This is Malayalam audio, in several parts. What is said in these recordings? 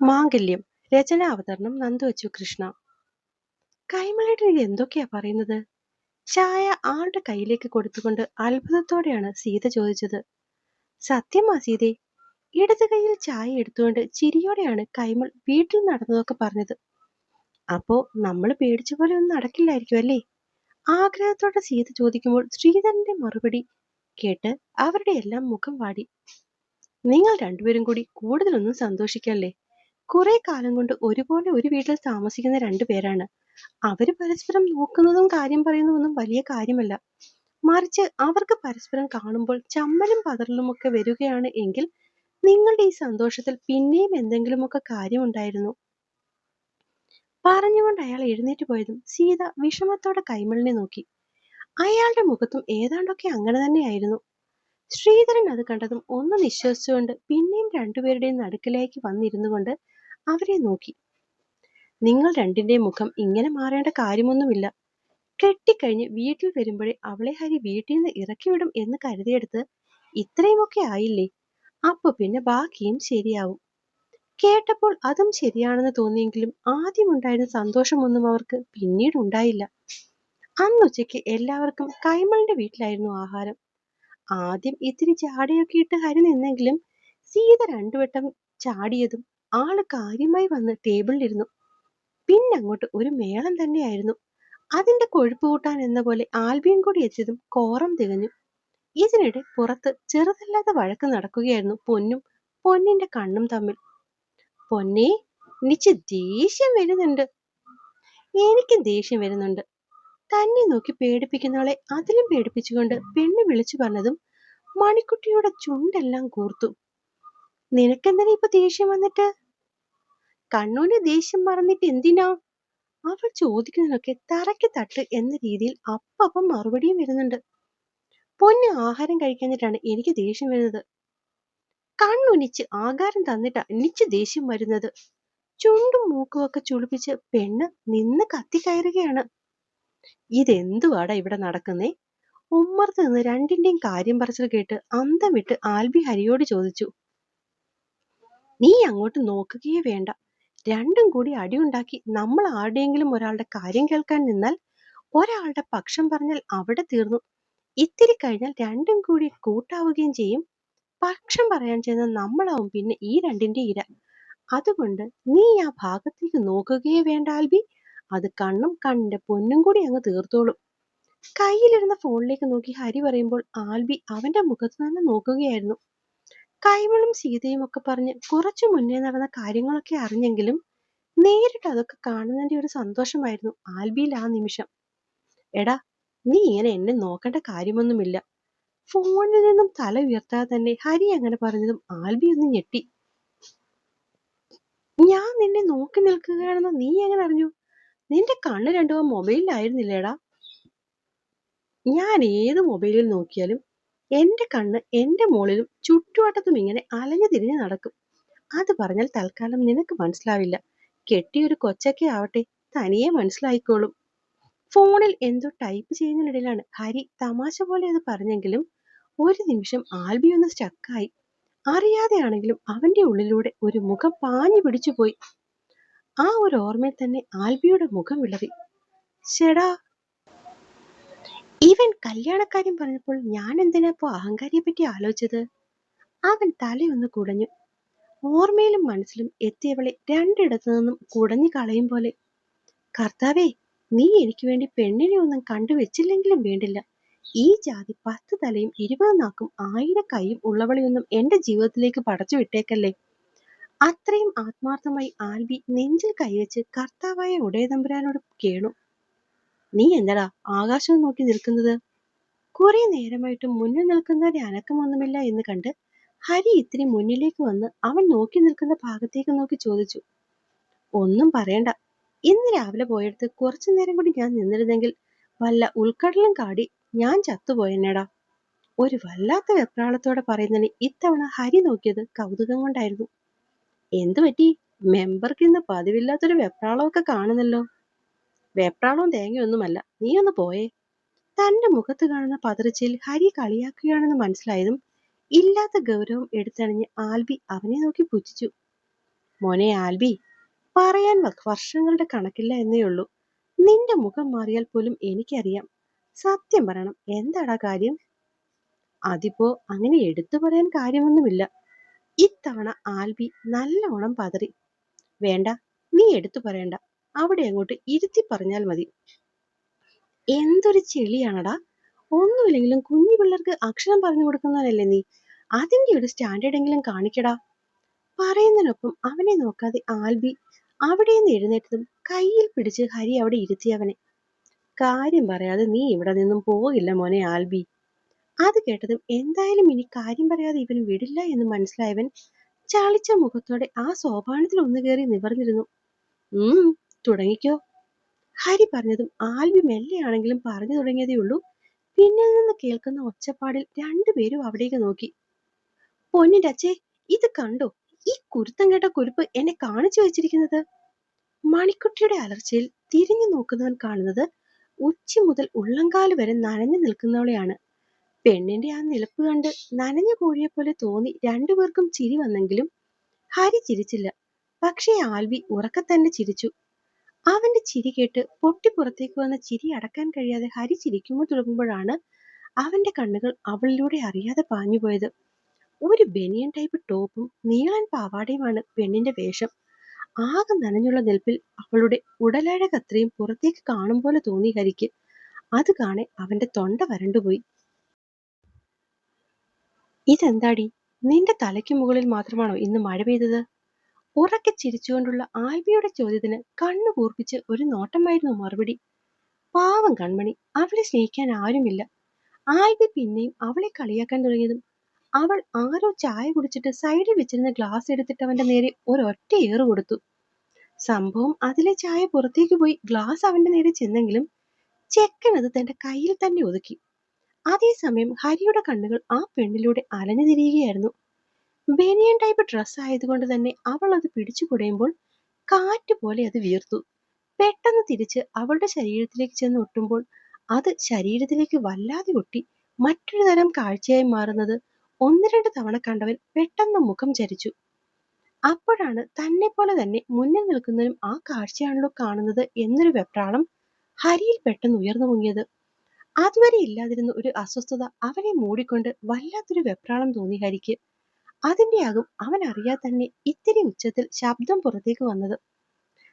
മാംഗല്യം രചന രചനാവതരണം നന്ദുവച്ചു കൃഷ്ണ. കൈമലയുടെ എന്തൊക്കെയാ പറയുന്നത്? ചായ ആളുടെ കയ്യിലേക്ക് കൊടുത്തുകൊണ്ട് അത്ഭുതത്തോടെയാണ് സീത ചോദിച്ചത്. സത്യമാ സീതേ ഇടത് കയ്യിൽ ചായ എടുത്തുകൊണ്ട് ചിരിയോടെയാണ് കൈമൾ വീട്ടിൽ നടന്നതൊക്കെ പറഞ്ഞത്. അപ്പോ നമ്മൾ പേടിച്ച പോലെ ഒന്നും നടക്കില്ലായിരിക്കും അല്ലേ? ആഗ്രഹത്തോടെ സീത ചോദിക്കുമ്പോൾ ശ്രീധരന്റെ മറുപടി കേട്ട് അവരുടെ എല്ലാം മുഖം വാടി. നിങ്ങൾ രണ്ടുപേരും കൂടി കൂടുതലൊന്നും സന്തോഷിക്കല്ലേ? കുറെ കാലം കൊണ്ട് ഒരുപോലെ ഒരു വീട്ടിൽ താമസിക്കുന്ന രണ്ടുപേരാണ് അവർ പരസ്പരം നോക്കുന്നതും കാര്യം പറയുന്നതൊന്നും വലിയ കാര്യമല്ല. മറിച്ച് അവർക്ക് പരസ്പരം കാണുമ്പോൾ ചമ്മലും പതറലും ഒക്കെ വരികയാണ് എങ്കിൽ നിങ്ങളുടെ ഈ സന്തോഷത്തിൽ പിന്നെയും എന്തെങ്കിലുമൊക്കെ കാര്യമുണ്ടായിരുന്നു? പറഞ്ഞുകൊണ്ട് അയാൾ എഴുന്നേറ്റ് പോയതും സീത വിഷമത്തോടെ കൈമളിനെ നോക്കി. അയാളുടെ മുഖത്തും ഏതാണ്ടൊക്കെ അങ്ങനെ തന്നെയായിരുന്നു. ശ്രീധരൻ അത് കണ്ടതും ഒന്ന് നിശ്വസിച്ചുകൊണ്ട് പിന്നെയും രണ്ടുപേരുടെയും നടുക്കിലേക്ക് വന്നിരുന്നു കൊണ്ട് അവരെ നോക്കി. നിങ്ങൾ രണ്ടിന്റെയും മുഖം ഇങ്ങനെ മാറേണ്ട കാര്യമൊന്നുമില്ല. കെട്ടിക്കഴിഞ്ഞ് വീട്ടിൽ വരുമ്പോഴേ അവളെ ഹരി വീട്ടിൽ നിന്ന് ഇറക്കിവിടും എന്ന് കരുതിയെടുത്ത് ഇത്രയുമൊക്കെ ആയില്ലേ? അപ്പൊ പിന്നെ ബാക്കിയും ശരിയാവും. കേട്ടപ്പോൾ അതും ശരിയാണെന്ന് തോന്നിയെങ്കിലും ആദ്യം ആദ്യമുണ്ടായിരുന്ന സന്തോഷമൊന്നും അവർക്ക് പിന്നീട് ഉണ്ടായില്ല. അന്നുച്ചയ്ക്ക് എല്ലാവർക്കും കൈമളിന്റെ വീട്ടിലായിരുന്നു ആഹാരം. ആദ്യം ഇത്തിരി ചാടിയൊക്കെ ഇട്ട് ഹരി നിന്നെങ്കിലും സീത രണ്ടുവട്ടം ചാടിയതും ആൾ കാര്യമായി വന്ന് ടേബിളിലിരുന്നു പിന്നെ അങ്ങോട്ട് ഒരു മേളം തന്നെയായിരുന്നു. അതിന്റെ കൊഴുപ്പ് കൂട്ടാൻ എന്ന പോലെ ആൽബിയും കൂടി എത്തിയതും കോറം തികഞ്ഞു. ഇതിനിടെ പുറത്ത് ചെറുതല്ലാത്ത വഴക്ക് നടക്കുകയായിരുന്നു പൊന്നും പൊന്നിന്റെ കണ്ണും തമ്മിൽ. പൊന്നെ എനിക്ക് ദേഷ്യം വരുന്നുണ്ട്. എനിക്കും ദേഷ്യം വരുന്നുണ്ട്. തന്നെ നോക്കി പേടിപ്പിക്കുന്നവളെ അതിലും പേടിപ്പിച്ചുകൊണ്ട് പെണ്ണ് വിളിച്ചു പറഞ്ഞതും മണിക്കുട്ടിയുടെ ചുണ്ടെല്ലാം കൂർത്തു. നിനക്കെന്തിനാ ഇപ്പൊ ദേഷ്യം വന്നിട്ട്? കണ്ണൂന് ദേഷ്യം മറന്നിട്ട് എന്തിനാ? അവൾ ചോദിക്കുന്നതിനൊക്കെ തറയ്ക്ക് തട്ട് എന്ന രീതിയിൽ അപ്പം മറുപടിയും വരുന്നുണ്ട്. പൊന്ന് ആഹാരം കഴിക്കാഞ്ഞിട്ടാണ് എനിക്ക് ദേഷ്യം വരുന്നത്. കണ്ണുനിച്ച് ആകാരം തന്നിട്ടാ നിച്ച് ദേഷ്യം വരുന്നത്. ചുണ്ടും മൂക്കും ഒക്കെ ചുളിപ്പിച്ച് പെണ്ണ് നിന്ന് കത്തിക്കയറുകയാണ് ഇതെന്തുവാടാ ഇവിടെ നടക്കുന്നേ? ഉമ്മർത്ത് നിന്ന് രണ്ടിന്റെയും കാര്യം പറച്ചിൽ കേട്ട് അന്തം വിട്ട് ആൽബി ഹരിയോട് ചോദിച്ചു. നീ അങ്ങോട്ട് നോക്കുകയേ വേണ്ട. രണ്ടും കൂടി അടിയുണ്ടാക്കി നമ്മൾ ആരുടെയെങ്കിലും ഒരാളുടെ കാര്യം കേൾക്കാൻ നിന്നാൽ ഒരാളുടെ പക്ഷം പറഞ്ഞാൽ അവിടെ തീർന്നു. ഇത്തിരി കഴിഞ്ഞാൽ രണ്ടും കൂടി കൂട്ടാവുകയും ചെയ്യും. പക്ഷം പറയാൻ ചെയ്യുന്ന നമ്മളാവും പിന്നെ ഈ രണ്ടിന്റെ ഇര. അതുകൊണ്ട് നീ ആ ഭാഗത്തേക്ക് നോക്കുകയേ വേണ്ട ആൽബി. അത് കണ്ണും കണ്ണിന്റെ പൊന്നും കൂടി അങ്ങ് തീർത്തോളും. കയ്യിലിരുന്ന ഫോണിലേക്ക് നോക്കി ഹരി പറയുമ്പോൾ ആൽബി അവന്റെ മുഖത്ത് തന്നെ നോക്കുകയായിരുന്നു. കൈമളും സീതയും ഒക്കെ പറഞ്ഞ് കുറച്ചു മുന്നേ നടന്ന കാര്യങ്ങളൊക്കെ അറിഞ്ഞെങ്കിലും നേരിട്ട് അതൊക്കെ കാണുന്നതിന്റെ ഒരു സന്തോഷമായിരുന്നു ആൽബിയിൽ ആ നിമിഷം. എടാ നീ ഇങ്ങനെ എന്നെ നോക്കേണ്ട കാര്യമൊന്നുമില്ല. ഫോണിൽ നിന്നും തല ഉയർത്താതെ തന്നെ ഹരി അങ്ങനെ പറഞ്ഞതും ആൽബി ഒന്ന് ഞെട്ടി. ഞാൻ നിന്നെ നോക്കി നിൽക്കുകയാണെന്ന് നീ എങ്ങനെ അറിഞ്ഞു? നിന്റെ കണ്ണ് രണ്ടും ആ മൊബൈലിലായിരുന്നില്ലേടാ? ഞാൻ ഏത് മൊബൈലിൽ നോക്കിയാലും എന്റെ കണ്ണ് എന്റെ മോളിലും ചുറ്റുവട്ടത്തും ഇങ്ങനെ അലഞ്ഞു തിരിഞ്ഞ് നടക്കും. അത് പറഞ്ഞാൽ തൽക്കാലം നിനക്ക് മനസ്സിലാവില്ല. കെട്ടിയൊരു കൊച്ചൊക്കെ ആവട്ടെ തനിയെ മനസ്സിലായിക്കോളും. ഫോണിൽ എന്തോ ടൈപ്പ് ചെയ്യുന്നതിനിടയിലാണ് ഹരി തമാശ പോലെ അത് പറഞ്ഞെങ്കിലും ഒരു നിമിഷം ആൽബി ഒന്ന് സ്റ്റക്കായി. അറിയാതെയാണെങ്കിലും അവന്റെ ഉള്ളിലൂടെ ഒരു മുഖം പാഞ്ഞു പിടിച്ചുപോയി. ആ ഒരു ഓർമ്മയിൽ തന്നെ ആൽബിയുടെ മുഖം വിളറി ശെടാ ഇവൻ കല്യാണക്കാര്യം പറഞ്ഞപ്പോൾ ഞാൻ എന്തിനാപ്പോ അഹങ്കാരിയെ പറ്റി ആലോചിച്ചത്? അവൻ തലയൊന്ന് കുടഞ്ഞു. ഓർമ്മയിലും മനസ്സിലും എത്തിയവളെ രണ്ടിടത്തു നിന്നും കുടഞ്ഞു കളയും പോലെ. കർത്താവേ നീ എനിക്ക് വേണ്ടി പെണ്ണിനെ ഒന്നും കണ്ടുവെച്ചില്ലെങ്കിലും വേണ്ടില്ല. ഈ ജാതി പത്ത് തലയും ഇരുപത് നാക്കും ആയിരം കൈയും ഉള്ളവളെയൊന്നും എന്റെ ജീവിതത്തിലേക്ക് പടച്ചു വിട്ടേക്കല്ലേ? അത്രയും ആത്മാർത്ഥമായി ആൽബി നെഞ്ചിൽ കൈവച്ച് കർത്താവായ ഉടയതമ്പുരാനോട് കേണു. നീ എന്തടാ ആകാശം നോക്കി നിൽക്കുന്നത്? കുറെ നേരമായിട്ട് മുന്നിൽ നിൽക്കുന്നവരെ അനക്കമൊന്നുമില്ല എന്ന് കണ്ട് ഹരി ഇത്തിരി മുന്നിലേക്ക് വന്ന് അവൻ നോക്കി നിൽക്കുന്ന ഭാഗത്തേക്ക് നോക്കി ചോദിച്ചു. ഒന്നും പറയണ്ട. ഇന്ന് രാവിലെ പോയെടുത്ത് കുറച്ചു നേരം കൂടി ഞാൻ നിന്നിരുന്നെങ്കിൽ വല്ല ഉൾക്കടലും കാടി ഞാൻ ചത്തുപോയെന്നേടാ. ഒരു വല്ലാത്ത വെപ്രാളത്തോടെ പറയുന്നതിന് ഇത്തവണ ഹരി നോക്കിയത് കൗതുകം കൊണ്ടായിരുന്നു. എന്തു പറ്റി? മെമ്പർക്ക് ഇന്ന് പതിവില്ലാത്തൊരു വെപ്രാളമൊക്കെ കാണുന്നല്ലോ. വെപ്രാളവും തേങ്ങയൊന്നുമല്ല. നീ ഒന്ന് പോയേ. തന്റെ മുഖത്ത് കാണുന്ന പതറിച്ചിൽ ഹരി കളിയാക്കുകയാണെന്ന് മനസ്സിലായതും ഇല്ലാത്ത ഗൗരവം എടുത്തണിഞ്ഞ് ആൽബി അവനെ നോക്കി പുച്ഛിച്ചു. മോനെ ആൽബി പറയാൻ വർഷങ്ങളുടെ കണക്കില്ല എന്നേ ഉള്ളൂ. നിന്റെ മുഖം മാറിയാൽ പോലും എനിക്കറിയാം. സത്യം പറയണം എന്താടാ കാര്യം? അതിപ്പോ അങ്ങനെ എടുത്തു പറയാൻ കാര്യമൊന്നുമില്ല. ഇത്തവണ ആൽബി നല്ലോണം പതറി. വേണ്ട നീ എടുത്തു പറയണ്ട. അവിടെ അങ്ങോട്ട് ഇരുത്തി പറഞ്ഞാൽ മതി. എന്തൊരു ചെളിയാണടാ. ഒന്നുമില്ലെങ്കിലും കുഞ്ഞു പിള്ളേർക്ക് അക്ഷരം പറഞ്ഞു കൊടുക്കുന്നവനല്ലേ നീ? അതിന്റെ ഒരു സ്റ്റാൻഡേർഡ് എങ്കിലും കാണിക്കടാ. പറയുന്നതിനൊപ്പം അവനെ നോക്കാതെ ആൽബി അവിടെ നിന്ന് എഴുന്നേറ്റതും കയ്യിൽ പിടിച്ച് ഹരി അവിടെ ഇരുത്തി അവനെ. കാര്യം പറയാതെ നീ ഇവിടെ നിന്നും പോകില്ല മോനെ ആൽബി. അത് കേട്ടതും എന്തായാലും ഇനി കാര്യം പറയാതെ ഇവൻ വിടില്ല എന്ന് മനസ്സിലായവൻ ചാളിച്ച മുഖത്തോടെ ആ സോപാനത്തിൽ ഒന്ന് കയറി നിവർന്നിരുന്നു. ഉം. തുടങ്ങിക്കോ. ഹരി പറഞ്ഞതും ആൽവി മെല്ലെയാണെങ്കിലും പറഞ്ഞു തുടങ്ങിയതേ ഉള്ളൂ. പിന്നിൽ നിന്ന് കേൾക്കുന്ന ഒച്ചപ്പാടിൽ രണ്ടുപേരും അവിടേക്ക് നോക്കി. പൊന്നിന്റെ അച്ഛേ ഇത് കണ്ടോ? ഈ കുരുത്തം കേട്ട കുരുപ്പ് എന്നെ കാണിച്ചു വെച്ചിരിക്കുന്നത്. മണിക്കുട്ടിയുടെ അലർച്ചയിൽ തിരിഞ്ഞു നോക്കുന്നവൻ കാണുന്നത് ഉച്ച മുതൽ ഉള്ളങ്കാൽ വരെ നനഞ്ഞു നിൽക്കുന്നവളെയാണ്. പെണ്ണിന്റെ ആ നിലപ്പ് കണ്ട് നനഞ്ഞു കോഴിയെ പോലെ തോന്നി രണ്ടുപേർക്കും ചിരി വന്നെങ്കിലും ഹരി ചിരിച്ചില്ല. പക്ഷേ ആൽവി ഉറക്കെ തന്നെ ചിരിച്ചു. അവന്റെ ചിരി കേട്ട് പൊട്ടി പുറത്തേക്ക് വന്ന ചിരി അടക്കാൻ കഴിയാതെ ഹരി ചിരിക്കുമ്പോൾ തുടങ്ങുമ്പോഴാണ് അവന്റെ കണ്ണുകൾ അവളിലൂടെ അറിയാതെ പാഞ്ഞുപോയത് ഒരു ബനിയൻ ടൈപ്പ് ടോപ്പും നീളൻ പാവാടയുമാണ് പെണ്ണിന്റെ വേഷം. ആകെ നനഞ്ഞുള്ള നിൽപ്പിൽ അവളുടെ ഉടലഴകത്രയും പുറത്തേക്ക് കാണും പോലെ തോന്നി ഹരിക്ക്. അത് കാണെ അവന്റെ തൊണ്ട വരണ്ടുപോയി ഇതെന്താടി? നിന്റെ തലയ്ക്ക് മുകളിൽ മാത്രമാണോ ഇന്ന് മഴ പെയ്തത്? ഉറക്കെ ചിരിച്ചുകൊണ്ടുള്ള ആൽബിയുടെ ചോദ്യത്തിന് കണ്ണു കൂർപ്പിച്ച് ഒരു നോട്ടമായിരുന്നു മറുപടി. പാവം കൺമണി അവളെ സ്നേഹിക്കാൻ ആരുമില്ല. ആൽബി പിന്നെയും അവളെ കളിയാക്കാൻ തുടങ്ങിയതും അവൾ ആരോ ചായ കുടിച്ചിട്ട് സൈഡിൽ വെച്ചിരുന്ന ഗ്ലാസ് എടുത്തിട്ട് അവന്റെ നേരെ ഒരൊറ്റ ഏറ് കൊടുത്തു. സംഭവം അതിലെ ചായ പുറത്തേക്ക് പോയി ഗ്ലാസ് അവന്റെ നേരെ ചെന്നെങ്കിലും ചെക്കൻ അത് തന്റെ കയ്യിൽ തന്നെ ഒതുക്കി. അതേസമയം ഹരിയുടെ കണ്ണുകൾ ആ പെണ്ണിലൂടെ അലഞ്ഞു തിരിയുകയായിരുന്നു. ബനിയൻ ടൈപ്പ് ഡ്രസ് ആയതുകൊണ്ട് തന്നെ അവൾ അത് പിടിച്ചു കുടയുമ്പോൾ കാറ്റ് പോലെ അത് വീർത്തു. പെട്ടെന്ന് തിരിച്ച് അവളുടെ ശരീരത്തിലേക്ക് ചെന്ന് ഒട്ടുമ്പോൾ അത് ശരീരത്തിലേക്ക് വല്ലാതെ ഒട്ടി. മറ്റൊരു തരം കാഴ്ചയായി മാറുന്നത് ഒന്ന് രണ്ട് തവണ കണ്ടവൻ പെട്ടെന്ന് മുഖം ചരിച്ചു. അപ്പോഴാണ് തന്നെ പോലെ തന്നെ മുന്നിൽ നിൽക്കുന്നതിനും ആ കാഴ്ചയാണല്ലോ കാണുന്നത് എന്നൊരു വെപ്രാളം ഹരിയിൽ പെട്ടെന്ന് ഉയർന്നു മുങ്ങിയത്. അതുവരെ ഇല്ലാതിരുന്ന ഒരു അസ്വസ്ഥത അവനെ മൂടിക്കൊണ്ട് വല്ലാത്തൊരു വെപ്രാളം തോന്നി ഹരിക്ക്. അതിന്റെയാകും അവൻ അറിയാതെ തന്നെ ഇത്തിരി ഉച്ചത്തിൽ ശബ്ദം പുറത്തേക്ക് വന്നത്.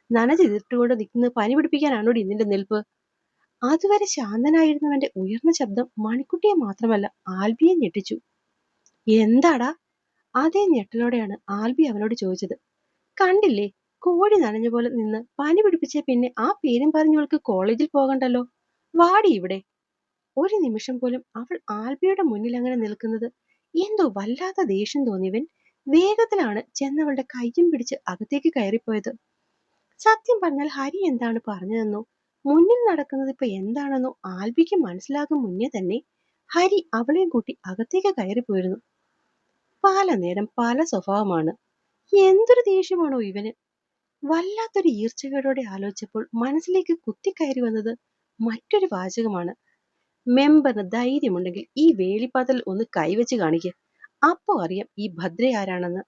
നനചെതിർട്ടുകൊണ്ട് നിൽക്കുന്ന പനി പിടിപ്പിക്കാനാണോ നിന്റെ നിൽപ്പ്? അതുവരെ ശാന്തനായിരുന്നവന്റെ ഉയർന്ന ശബ്ദം മണിക്കുട്ടിയെ മാത്രമല്ല ആൽബിയെ ഞെട്ടിച്ചു. എന്താടാ? അതേ ഞെട്ടലോടെയാണ് ആൽബി അവനോട് ചോദിച്ചത്. കണ്ടില്ലേ കോഴി നനഞ്ഞ പോലെ നിന്ന് പനി പിടിപ്പിച്ച പിന്നെ ആ പേരും പറഞ്ഞവൾക്ക് കോളേജിൽ പോകണ്ടല്ലോ. വാടി ഇവിടെ. ഒരു നിമിഷം പോലും അവൾ ആൽബിയുടെ മുന്നിൽ അങ്ങനെ നിൽക്കുന്നത് എന്തോ വല്ലാത്ത ദേഷ്യം തോന്നിയവൻ വേഗത്തിലാണ് ചെന്നവളുടെ കയ്യും പിടിച്ച് അകത്തേക്ക് കയറിപ്പോയത്. സത്യം പറഞ്ഞാൽ ഹരി എന്താണ് പറഞ്ഞതെന്നോ മുന്നിൽ നടക്കുന്നത് ഇപ്പൊ എന്താണെന്നോ ആൽബിക്ക് മനസ്സിലാകും മുന്നേ തന്നെ ഹരി അവളെയും കൂട്ടി അകത്തേക്ക് കയറിപ്പോയിരുന്നു. പല നേരം പല സ്വഭാവമാണ്. എന്തൊരു ദേഷ്യമാണോ ഇവന്? വല്ലാത്തൊരു ഈർച്ചകേടോടെ ആലോചിച്ചപ്പോൾ മനസ്സിലേക്ക് കുത്തിക്കയറി വന്നത് മറ്റൊരു വാചകമാണ്. മെമ്പറിന് ധൈര്യമുണ്ടെങ്കിൽ ഈ വേലിപ്പാതൽ ഒന്ന് കൈവച്ച് കാണിക്കുക അപ്പോ അറിയാം ഈ ഭദ്ര ആരാണെന്ന്.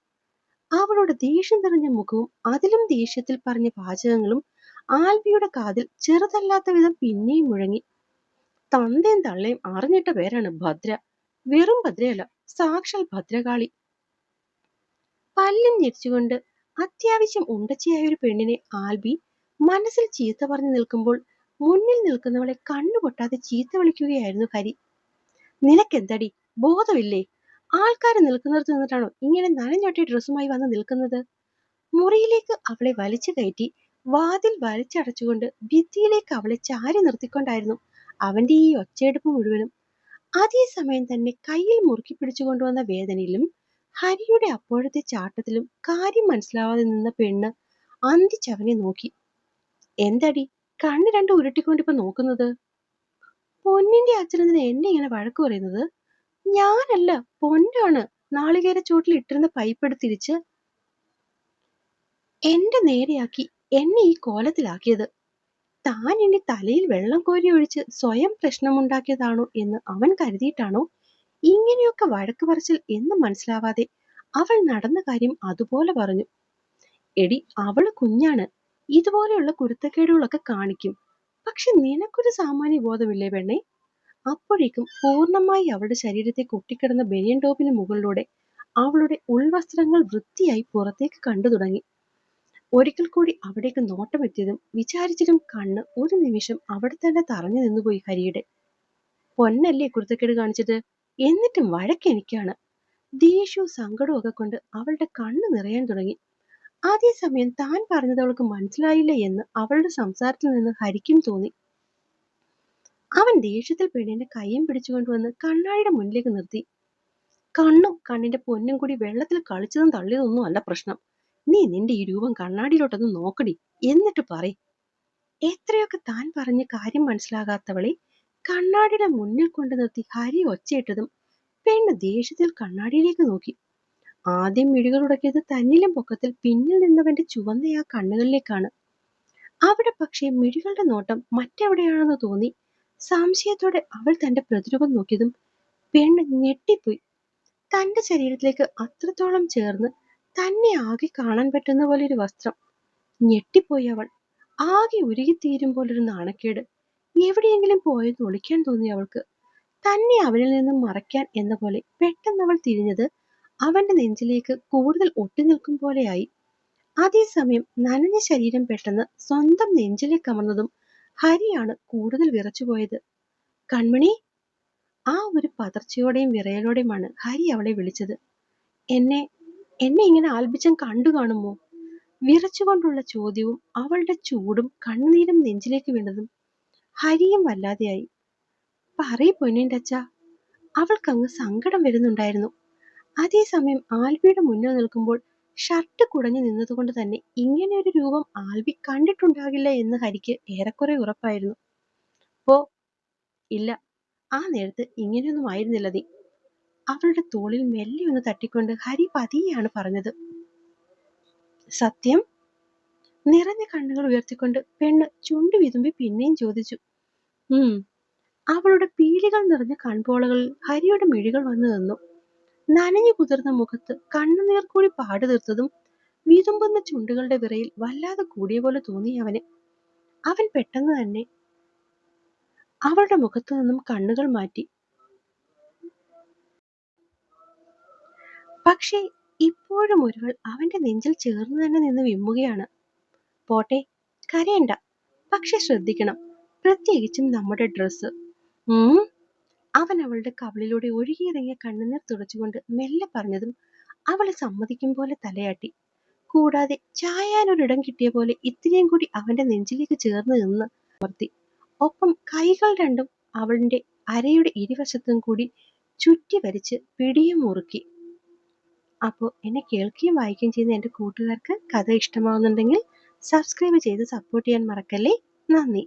അവളുടെ ദേഷ്യം നിറഞ്ഞ മുഖവും അതിലും ദേഷ്യത്തിൽ പറഞ്ഞ വാചകങ്ങളും ആൽബിയുടെ കാതിൽ ചെറുതല്ലാത്ത വിധം പിന്നെയും മുഴങ്ങി. തന്തയും തള്ളയും അറിഞ്ഞിട്ട പേരാണ് ഭദ്ര. വെറും ഭദ്രയല്ല സാക്ഷാൽ ഭദ്രകാളി. പല്ലും ഞെരിച്ചുകൊണ്ട് അത്യാവശ്യം ഉണ്ടച്ചിയായ ഒരു പെണ്ണിനെ ആൽബി മനസ്സിൽ ചീത്ത പറഞ്ഞു നിൽക്കുമ്പോൾ മുന്നിൽ നിൽക്കുന്നവളെ കണ്ണുപൊട്ടാതെ ചീത്ത വിളിക്കുകയായിരുന്നു ഹരി. നിനക്കെന്തടി? ബോധമില്ലേ? ആൾക്കാർ നിൽക്കുന്നിടത്ത് നിന്നിട്ടാണോ ഇങ്ങനെ നനഞ്ഞൊട്ടിയ ഡ്രസ്സുമായി വന്ന് നിൽക്കുന്നത്? മുറിയിലേക്ക് അവളെ വലിച്ചു കയറ്റി വാതിൽ വലിച്ചടച്ചുകൊണ്ട് ഭിത്തിയിലേക്ക് അവളെ ചാരി നിർത്തിക്കൊണ്ടായിരുന്നു അവന്റെ ഈ ഒച്ചയെടുപ്പ് മുഴുവനും. അതേസമയം തന്നെ കയ്യിൽ മുറുക്കി പിടിച്ചുകൊണ്ടുവന്ന വേദനയിലും ഹരിയുടെ അപ്പോഴത്തെ ചാട്ടത്തിലും കാര്യം മനസ്സിലാവാതെ നിന്ന പെണ്ണ് അന്തിച്ചവനെ നോക്കി. എന്തടി? കണ്ണ് രണ്ട് ഉരുട്ടിക്കൊണ്ടിപ്പോ നോക്കുന്നത്? പൊന്നിന്റെ അച്ഛനെന്തിനാ എന്നെ ഇങ്ങനെ വഴക്ക് പറയുന്നത്? ഞാനല്ല പൊന്നാണ്. നാളികേര ചോട്ടിൽ ഇട്ടിരുന്ന പൈപ്പ് എടുത്തിരിച്ച് എന്റെ നേരെയാക്കി എന്നെ ഈ കോലത്തിലാക്കിയത്. താൻ എന്റെ തലയിൽ വെള്ളം കോരി ഒഴിച്ച് സ്വയം പ്രശ്നമുണ്ടാക്കിയതാണോ എന്ന് അവൻ കരുതിയിട്ടാണോ? ഇങ്ങനെയൊക്കെ വഴക്ക് പറച്ചിൽ എന്ന് മനസ്സിലാവാതെ അവൾ നടന്ന കാര്യം അതുപോലെ പറഞ്ഞു. എടി അവൾ കുഞ്ഞാണ്. ഇതുപോലെയുള്ള കുരുത്തക്കേടുകളൊക്കെ കാണിക്കും. പക്ഷെ നിനക്കൊരു സാമാന്യ ബോധമില്ലേ പെണ്ണേ? അപ്പോഴേക്കും പൂർണമായി അവളുടെ ശരീരത്തെ കൊട്ടിക്കിടന്ന ബനിയൻ ടോപ്പിന് മുകളിലൂടെ അവളുടെ ഉൾവസ്ത്രങ്ങൾ വൃത്തിയായി പുറത്തേക്ക് കണ്ടു തുടങ്ങി. ഒരിക്കൽ കൂടി അവിടേക്ക് നോട്ടമെത്തിയതും വിചാരിച്ചതും കണ്ണ് ഒരു നിമിഷം അവിടെ തന്നെ തറഞ്ഞു നിന്നുപോയി ഹരിയുടെ. പൊന്നല്ലേ കുരുത്തക്കേട് കാണിച്ചത്? എന്നിട്ടും വഴക്കെനിക്കാണ് ദേഷ്യവും സങ്കടവും ഒക്കെ കൊണ്ട് അവളുടെ കണ്ണ് നിറയാൻ തുടങ്ങി. അതേസമയം താൻ പറഞ്ഞത് അവൾക്ക് മനസ്സിലായില്ല എന്ന് അവളുടെ സംസാരത്തിൽ നിന്ന് ഹരിക്കും തോന്നി. അവൻ ദേഷ്യത്തിൽ പെണ്ണിന്റെ കയ്യും പിടിച്ചുകൊണ്ടുവന്ന് കണ്ണാടിയുടെ മുന്നിലേക്ക് നിർത്തി. കണ്ണും കണ്ണിന്റെ പൊന്നും കൂടി വെള്ളത്തിൽ കളിച്ചതും തള്ളിയതൊന്നും അല്ല പ്രശ്നം. നീ നിന്റെ ഈ രൂപം കണ്ണാടിയിലോട്ടൊന്ന് നോക്കടി എന്നിട്ട് പറ എത്രയൊക്കെ താൻ പറഞ്ഞ് കാര്യം മനസ്സിലാകാത്തവളെ കണ്ണാടിയുടെ മുന്നിൽ കൊണ്ടു നിർത്തി ഹരി ഒച്ചയിട്ടതും പെണ്ണ് ദേഷ്യത്തിൽ കണ്ണാടിയിലേക്ക് നോക്കി. ആദ്യം മിഴികൾ ഉടക്കിയത് തന്നിലും പൊക്കത്തിൽ പിന്നിൽ നിന്നവന്റെ ചുവന്ന ആ കണ്ണുകളിലേക്കാണ്. അവിടെ പക്ഷേ മിഴികളുടെ നോട്ടം മറ്റെവിടെയാണെന്ന് തോന്നി. സംശയത്തോടെ അവൾ തന്റെ പ്രതിരൂപം നോക്കിയതും പെണ്ണ് ഞെട്ടിപ്പോയി. തന്റെ ശരീരത്തിലേക്ക് അത്രത്തോളം ചേർന്ന് തന്നെ ആകെ കാണാൻ പറ്റുന്ന പോലെ ഒരു വസ്ത്രം. ഞെട്ടിപ്പോയി അവൾ. ആകെ ഉരുകിത്തീരും പോലൊരു നാണക്കേട്. എവിടെയെങ്കിലും പോയെന്ന് ഒളിക്കാൻ തോന്നി അവൾക്ക്. തന്നെ അവനിൽ നിന്നും മറയ്ക്കാൻ എന്ന പോലെ പെട്ടെന്ന് അവൾ തിരിഞ്ഞത് അവന്റെ നെഞ്ചിലേക്ക് കൂടുതൽ ഒട്ടി നിൽക്കും പോലെയായി. അതേസമയം നനഞ്ഞ ശരീരം പെട്ടെന്ന് സ്വന്തം നെഞ്ചിലേക്ക് അമർന്നതും ഹരിയാണ് കൂടുതൽ വിറച്ചുപോയത് കൺമണി ആ ഒരു പതർച്ചയോടെയും വിറയലോടെയുമാണ് ഹരി അവളെ വിളിച്ചത്. എന്നെ എന്നെ ഇങ്ങനെ ആൽബിച്ചം കണ്ടു കാണുമോ? വിറച്ചുകൊണ്ടുള്ള ചോദ്യവും അവളുടെ ചൂടും കണ്ണുനീരും നെഞ്ചിലേക്ക് വീണതും ഹരിയും വല്ലാതെയായി. പറയ് പൊന്നിന്റെ അച്ഛ അവൾക്കങ്ങ് സങ്കടം വരുന്നുണ്ടായിരുന്നു. അതേസമയം ആൽബിയുടെ മുന്നിൽ നിൽക്കുമ്പോൾ ഷർട്ട് കുടഞ്ഞു നിന്നതുകൊണ്ട് തന്നെ ഇങ്ങനെ ഒരു രൂപം ആൽബി കണ്ടിട്ടുണ്ടാകില്ല എന്ന് ഹരിക്ക് ഏറെക്കുറെ ഉറപ്പായിരുന്നു. പോ ഇല്ല ആ നേരത്ത് ഇങ്ങനെയൊന്നും ആയിരുന്നില്ല നീ. അവളുടെ തോളിൽ മെല്ലെ ഒന്ന് തട്ടിക്കൊണ്ട് ഹരി പതിയാണ് പറഞ്ഞത്. സത്യം? നിറഞ്ഞ കണ്ണുകൾ ഉയർത്തിക്കൊണ്ട് പെണ്ണ് ചുണ്ടു വിതുമ്പി പിന്നെയും ചോദിച്ചു. ഉം. അവളുടെ പീലികൾ നിറഞ്ഞ കൺപോളകളിൽ ഹരിയുടെ മിഴികൾ വന്നു നിന്നു. നനഞ്ഞു കുതിർന്ന മുഖത്ത് കണ്ണുനീർ കൂടി പാടു തീർത്തതും വിതുമ്പുന്ന ചുണ്ടുകളുടെ വിറയിൽ വല്ലാതെ കൂടിയ പോലെ തോന്നി അവന്. അവൻ പെട്ടെന്ന് തന്നെ അവളുടെ മുഖത്തു നിന്നും കണ്ണുകൾ മാറ്റി. പക്ഷേ ഇപ്പോഴും ഒരുവൾ അവന്റെ നെഞ്ചിൽ ചേർന്ന് തന്നെ നിന്ന് വിമ്മുകയാണ്. പോട്ടെ കരയണ്ട. പക്ഷെ ശ്രദ്ധിക്കണം. പ്രത്യേകിച്ചും നമ്മുടെ ഡ്രസ്സ്. ഉം? അവൻ അവളുടെ കവിളിലൂടെ ഒഴുകിയിറങ്ങിയ കണ്ണുനീർ തുടച്ചുകൊണ്ട് മെല്ലെ പറഞ്ഞതും അവളെ സമ്മതിക്കും പോലെ തലയാട്ടി. കൂടാതെ ചായാനൊരിടം കിട്ടിയ പോലെ ഇത്തിരിയും കൂടി അവന്റെ നെഞ്ചിലേക്ക് ചേർന്ന് നിന്ന് അമർത്തി. ഒപ്പം കൈകൾ രണ്ടും അവളുടെ അരയുടെ ഇരുവശത്തും കൂടി ചുറ്റി വരിച്ച് പിടിയും മുറുക്കി. അപ്പോൾ എന്നെ കേൾക്കുകയും വായിക്കുകയും ചെയ്യുന്ന എന്റെ കൂട്ടുകാർക്ക് കഥ ഇഷ്ടമാവുന്നുണ്ടെങ്കിൽ സബ്സ്ക്രൈബ് ചെയ്ത് സപ്പോർട്ട് ചെയ്യാൻ മറക്കല്ലേ? നന്ദി.